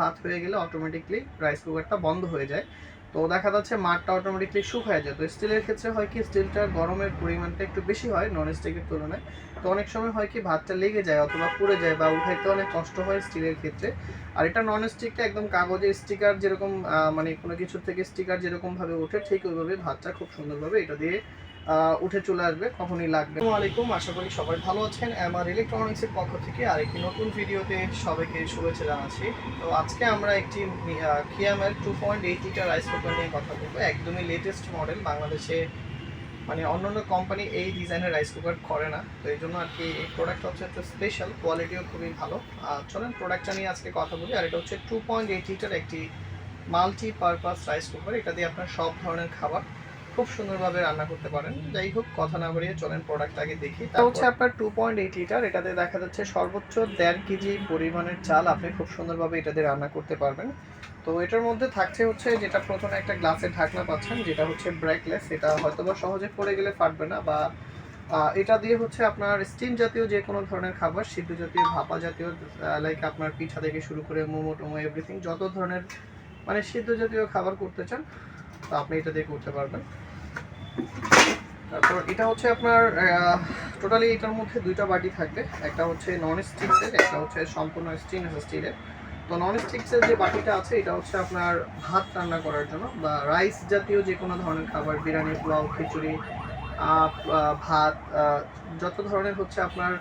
ভাত হয়ে গেলে অটোমেটিকলি রাইস কুকারটা বন্ধ হয়ে যায়। তো দেখা যাচ্ছে মাঠটা অটোমেটিকলি শুকায় যায়। তো স্টিলের ক্ষেত্রে হয় কি স্টিলটা গরমের পরিমাণটা একটু বেশি হয় নন স্টিকের তুলনায়। তো অনেক সময় হয় কি, ভাতটা লেগে যায় অথবা পুড়ে যায় বা উঠাইতে অনেক কষ্ট হয় স্টিলের ক্ষেত্রে। আর এটা নন স্টিকটা একদম কাগজের স্টিকার যেরকম মানে কোনো কিছু থেকে স্টিকার যেরকম ভাবে ওঠে, ঠিক ওইভাবে ভাতটা খুব সুন্দরভাবে এটা দিয়ে উঠে চলে আসবে, কখনই লাগবে আলাইকুম, আশা করি সবাই ভালো আছেন। আমার ইলেকট্রনিক্সের পক্ষ থেকে আর একটি নতুন ভিডিওতে সবাইকে শুভেচ্ছা জানাচ্ছি। তো আজকে আমরা একটি কিয়ামের two point eight litre rice cooker নিয়ে কথা বলব। একদমই লেটেস্ট মডেল বাংলাদেশে মানে অন্যান্য কোম্পানি এই ডিজাইনের রাইস কুকার করে না। তো এই জন্য আর কি এই প্রোডাক্ট হচ্ছে একটা স্পেশাল কোয়ালিটিও খুবই ভালো। আর চলেন প্রোডাক্টটা নিয়ে আজকে কথা বলি। আর এটা হচ্ছে টু পয়েন্ট এইট লিটার একটি মাল্টি পারপাস রাইস কুকার এটা দিয়ে আপনার সব ধরনের খাবার খুব সুন্দরভাবে রান্না করতে পারেন। যাই হোক কথা না বাড়িয়ে চলেন প্রোডাক্ট আগে দেখি। তা হচ্ছে আপনার টু পয়েন্ট এইট লিটার এটাতে দেখা যাচ্ছে সর্বোচ্চ দেড় কেজি পরিমাণের চাল আপনি খুব সুন্দরভাবে এটাতে রান্না করতে পারবেন। তো এটার মধ্যে থাকছে হচ্ছে যেটা প্রথমে একটা গ্লাসের ঢাকনা পাচ্ছেন যেটা হচ্ছে ব্রেকলেস এটা হয়তোবা সহজে পড়ে গেলে ফাটবে না বা এটা দিয়ে হচ্ছে আপনার স্টিম জাতীয় যে কোনো ধরনের খাবার সিদ্ধ জাতীয় ভাপা জাতীয় লাইক আপনার পিঠা থেকে শুরু করে মোমো টোমো এভরিথিং যত ধরনের মানে সিদ্ধ জাতীয় খাবার করতে চান তো আপনি এটা দিয়ে করতে পারবেন। তারপর এটা হচ্ছে আপনার টোটালি এটার মধ্যে দুইটা বাটি থাকবে। একটা হচ্ছে নন স্টিক্সের একটা হচ্ছে সম্পূর্ণ স্টেনলেস স্টিলের তো নন স্টিক্সের যে বাটিটা আছে, এটা হচ্ছে আপনার ভাত রান্না করার জন্য বা রাইস জাতীয় যে কোনো ধরনের খাবার, বিরিয়ানি, পোলাও, খিচুড়ি ভাত যত ধরনের হচ্ছে আপনার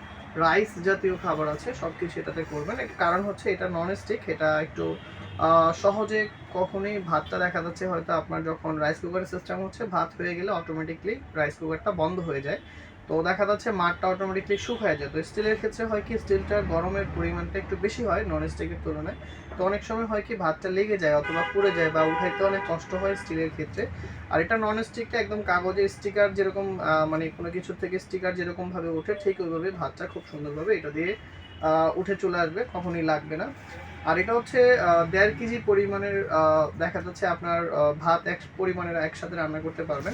রাইস জাতীয় খাবার আছে সব কিছু এটাতে করবেন। কারণ হচ্ছে এটা নন স্টিক এটা একটু সহজে কখনোই ভাতটা দেখা যাচ্ছে হয়তো আপনার যখন রাইস কুকারের সিস্টেম হচ্ছে, ভাত হয়ে গেলে অটোমেটিকলি রাইস কুকারটা বন্ধ হয়ে যায়। তো দেখা যাচ্ছে মাঠটা অটোমেটিকলি শুকায় যায়। তো স্টিলের ক্ষেত্রে হয় কি স্টিলটা গরমের পরিমাণটা একটু বেশি হয় নন স্টিকের তুলনায়। তো অনেক সময় হয় কি, ভাতটা লেগে যায় অথবা পুড়ে যায় বা উঠাইতে অনেক কষ্ট হয় স্টিলের ক্ষেত্রে। আর এটা নন স্টিকটা একদম কাগজের স্টিকার যেরকম মানে কোনো কিছু থেকে স্টিকার যেরকমভাবে ওঠে, ঠিক ওইভাবে ভাতটা খুব সুন্দরভাবে এটা দিয়ে উঠে চলে আসবে, কখনই লাগবে না। আর এটা হচ্ছে দেড় কেজি পরিমাণের দেখা যাচ্ছে আপনার ভাত এক পরিমাণের একসাথে রান্না করতে পারবেন।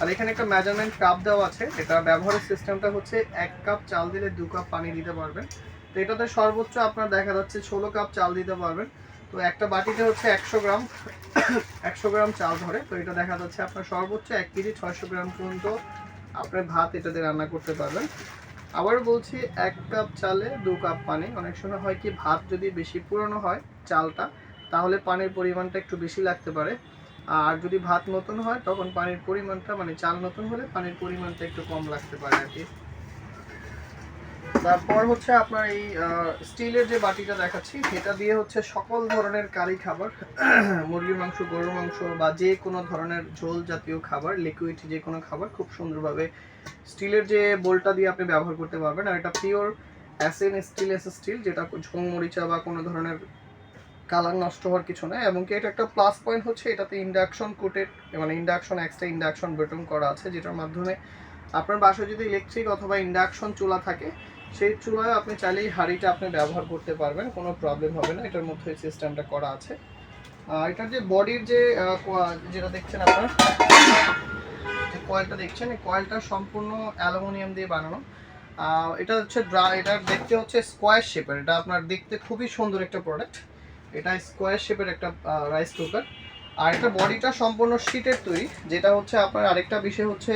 আর এখানে একটা মেজারমেন্ট কাপ দেওয়া আছে এটা ব্যবহারের সিস্টেমটা হচ্ছে এক কাপ চাল দিলে দু কাপ পানি দিতে পারবেন। তো এটাতে সর্বোচ্চ আপনার দেখা যাচ্ছে ষোলো কাপ চাল দিতে পারবেন। তো একটা বাটিতে হচ্ছে একশো গ্রাম একশো গ্রাম চাল ধরে। তো এটা দেখা যাচ্ছে আপনার সর্বোচ্চ এক কেজি ছয়শো গ্রাম পর্যন্ত আপনার ভাত এটাতে রান্না করতে পারবেন। আবার বলছি, এক কাপ চালে দু কাপ পানি। অনেক সময় হয় কি, ভাত যদি বেশি পুরনো হয় চালটা, তাহলে পানির পরিমাণটা একটু বেশি লাগতে পারে। আর যদি ভাত নতুন হয়, তখন পানির পরিমাণটা মানে চাল নতুন হলে পানির পরিমাণটা একটু কম লাগতে পারে আর কি। তারপর হচ্ছে আপনার এই স্টিলের যে বাটিটা দেখাচ্ছি, সেটা দিয়ে হচ্ছে সকল ধরনের কারি খাবার, মুরগির মাংস, গরুর মাংস বা যে কোনো ধরনের ঝোল জাতীয় খাবার লিকুইড যে কোনো খাবার, খুব সুন্দরভাবে স্টিলের যে বোলটা দিয়ে আপনি ব্যবহার করতে পারবেন। আর এটা পিওর অ্যাসেন স্টিল এস স্টিল যেটা ঝোং মরিচা বা কোনো ধরনের কালার নষ্ট হওয়ার কিছু নয় এবং কি এটা একটা প্লাস পয়েন্ট হচ্ছে, এটাতে ইন্ডাকশন কোটেড মানে ইন্ডাকশন এক্সট্রা ইন্ডাকশন বেটন করা আছে, যেটার মাধ্যমে আপনার বাসায় যদি ইলেকট্রিক অথবা ইন্ডাকশন চুলা থাকে সেই চুলায় আপনি চাইলেই হাঁড়িটা আপনি ব্যবহার করতে পারবেন, কোনো প্রবলেম হবে না, এটার মধ্যে সিস্টেমটা করা আছে। এটার যে বডির যে যেটা দেখছেন আপনার, যে কয়েলটা দেখছেন, এই কয়েলটা সম্পূর্ণ অ্যালুমিনিয়াম দিয়ে বানানো। এটা হচ্ছে ড্রা এটা দেখতে হচ্ছে স্কোয়ার শেপের এটা আপনার দেখতে খুবই সুন্দর একটা প্রোডাক্ট এটা স্কোয়ার শেপের একটা রাইস কুকার আর এটা বডিটা সম্পূর্ণ শীটের তৈরি, যেটা হচ্ছে আপনার আরেকটা বিষয় হচ্ছে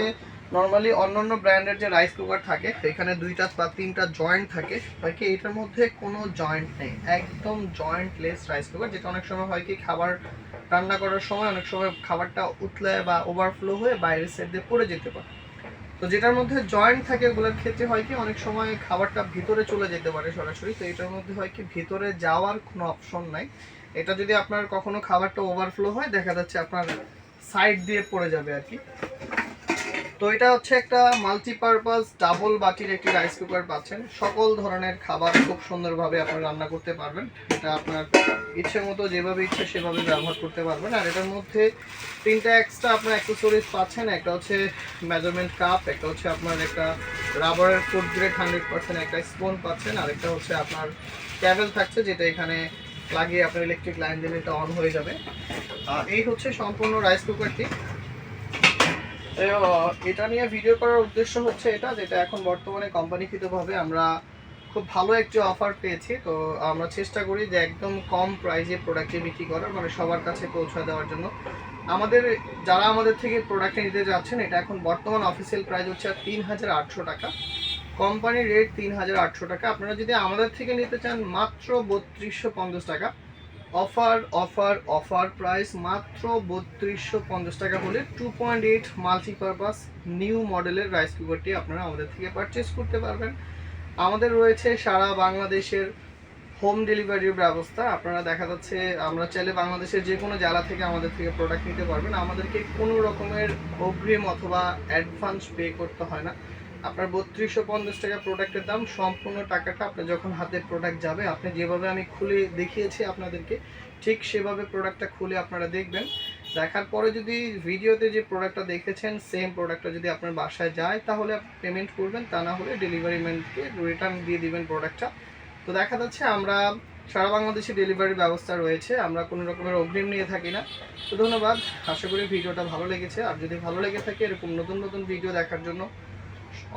নর্মালি অন্যান্য ব্র্যান্ডের যে রাইস কুকার থাকে, সেখানে দুইটা বা তিনটা জয়েন্ট থাকে। হয় কি এটার মধ্যে কোনো জয়েন্ট নেই। একদম জয়েন্টলেস রাইস কুকার যেটা অনেক সময় হয় কি, খাবার রান্না করার সময় অনেক সময় খাবারটা উতলে বা ওভারফ্লো হয়ে বাইরের সাইড দিয়ে পড়ে যেতে পারে। তো যেটার মধ্যে জয়েন্ট থাকে, ওগুলোর ক্ষেত্রে হয় কি, অনেক সময় খাবারটা ভিতরে চলে যেতে পারে সরাসরি। তো এটার মধ্যে হয় কি, ভিতরে যাওয়ার কোনো অপশন নাই। এটা যদি আপনার কখনো খাবারটা ওভারফ্লো হয়, দেখা যাচ্ছে আপনার সাইড দিয়ে পড়ে যাবে আর কি। তো এটা হচ্ছে একটা মাল্টিপারপাস ডাবল বাটির একটি রাইস কুকার পাচ্ছেন। সকল ধরনের খাবার খুব সুন্দরভাবে আপনি রান্না করতে পারবেন। এটা আপনার ইচ্ছে মতো যেভাবে ইচ্ছে সেভাবে ব্যবহার করতে পারবেন। আর এটার মধ্যে তিনটা এক্সট্রা আপনার অ্যাক্সেসরিজ পাচ্ছেন। একটা হচ্ছে মেজারমেন্ট কাপ একটা হচ্ছে আপনার একটা রাবারের ফুড গ্রেড হান্ড্রেড পার্সেন্ট একটা স্পুন পাচ্ছেন। আর একটা হচ্ছে আপনার ক্যাবেল থাকছে, যেটা এখানে লাগিয়ে আপনার ইলেকট্রিক লাইন দিলে এটা অন হয়ে যাবে। এই হচ্ছে সম্পূর্ণ রাইস কুকারটি এটা নিয়ে ভিডিও করার উদ্দেশ্য হচ্ছে এটা, যেটা এখন বর্তমানে কোম্পানিকৃতভাবে আমরা খুব ভালো একটি অফার পেয়েছি। তো, আমরা চেষ্টা করি যে একদম কম প্রাইসে প্রোডাক্টে বিক্রি করার মানে সবার কাছে পৌঁছে দেওয়ার জন্য। আমাদের, যারা আমাদের থেকে প্রোডাক্ট নিতে যাচ্ছেন, এটা এখন বর্তমান অফিসিয়াল প্রাইস হচ্ছে তিন হাজার আটশো টাকা। কোম্পানির রেট তিন হাজার আটশো টাকা। আপনারা যদি আমাদের থেকে নিতে চান, মাত্র বত্রিশশো পঞ্চাশ টাকা। অফার অফার অফার প্রাইস মাত্র বত্রিশশো পঞ্চাশ টাকা হলে two point eight multipurpose new মডেলের রাইস কুকারটি আপনারা আমাদের থেকে পারচেস করতে পারবেন। আমাদের রয়েছে সারা বাংলাদেশের হোম ডেলিভারির ব্যবস্থা। আপনারা দেখা যাচ্ছে আমরা চাইলে বাংলাদেশের যে কোনো জেলা থেকে আমাদের থেকে প্রোডাক্ট নিতে পারবেন। আমাদেরকে কোনো রকমের অগ্রিম অথবা অ্যাডভান্স পে করতে হয় না। আপনার বত্রিশশো পঞ্চাশ টাকা প্রোডাক্টের দাম, সম্পূর্ণ টাকাটা আপনার যখন হাতে প্রোডাক্ট যাবে, আপনি যেভাবে আমি খুলে দেখিয়েছি আপনাদেরকে, ঠিক সেভাবে প্রোডাক্টটা খুলে আপনারা দেখবেন। দেখার পরে যদি ভিডিওতে যে প্রোডাক্টটা দেখেছেন সেম প্রোডাক্টটা যদি আপনার বাসায় যায়, তাহলে পেমেন্ট করবেন, তা না হলে ডেলিভারি ম্যানকে রিটার্ন দিয়ে দিবেন প্রোডাক্টটা তো দেখা যাচ্ছে আমরা, সারা বাংলাদেশে ডেলিভারি ব্যবস্থা রয়েছে, আমরা কোনো রকমের অগ্রিম নিয়ে থাকি না। তো ধন্যবাদ, আশা করি ভিডিওটা ভালো লেগেছে। আর যদি ভালো লেগে থাকে, এরকম নতুন নতুন ভিডিও দেখার জন্য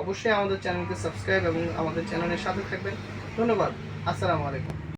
অবশ্যই আমাদের চ্যানেলকে সাবস্ক্রাইব এবং আমাদের চ্যানেলের সাথে থাকবেন। ধন্যবাদ। আসসালামু আলাইকুম।